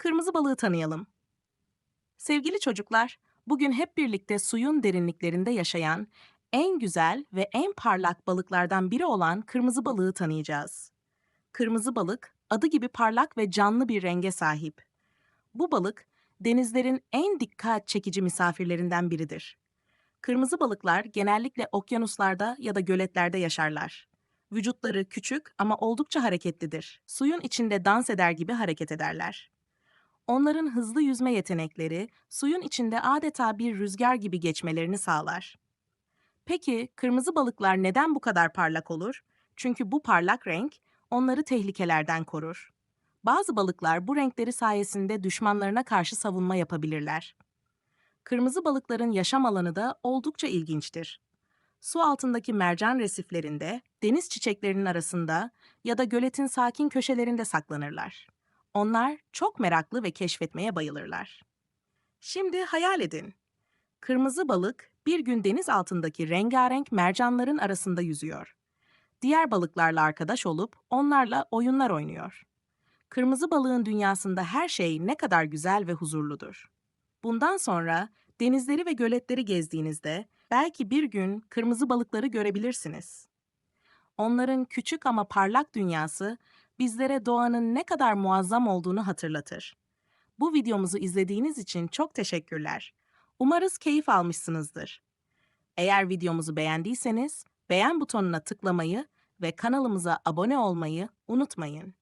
kırmızı balığı tanıyalım. Sevgili çocuklar, bugün hep birlikte suyun derinliklerinde yaşayan en güzel ve en parlak balıklardan biri olan kırmızı balığı tanıyacağız. Kırmızı balık adı gibi parlak ve canlı bir renge sahip. Bu balık denizlerin en dikkat çekici misafirlerinden biridir. Kırmızı balıklar genellikle okyanuslarda ya da göletlerde yaşarlar. Vücutları küçük ama oldukça hareketlidir. Suyun içinde dans eder gibi hareket ederler. Onların hızlı yüzme yetenekleri suyun içinde adeta bir rüzgar gibi geçmelerini sağlar. Peki kırmızı balıklar neden bu kadar parlak olur? Çünkü bu parlak renk onları tehlikelerden korur. Bazı balıklar bu renkleri sayesinde düşmanlarına karşı savunma yapabilirler. Kırmızı balıkların yaşam alanı da oldukça ilginçtir. Su altındaki mercan resiflerinde, deniz çiçeklerinin arasında ya da göletin sakin köşelerinde saklanırlar. Onlar çok meraklı ve keşfetmeye bayılırlar. Şimdi hayal edin. Kırmızı balık bir gün deniz altındaki rengarenk mercanların arasında yüzüyor. Diğer balıklarla arkadaş olup onlarla oyunlar oynuyor. Kırmızı balığın dünyasında her şey ne kadar güzel ve huzurludur. Bundan sonra denizleri ve göletleri gezdiğinizde belki bir gün kırmızı balıkları görebilirsiniz. Onların küçük ama parlak dünyası bizlere doğanın ne kadar muazzam olduğunu hatırlatır. Bu videomuzu izlediğiniz için çok teşekkürler. Umarız keyif almışsınızdır. Eğer videomuzu beğendiyseniz beğen butonuna tıklamayı ve kanalımıza abone olmayı unutmayın.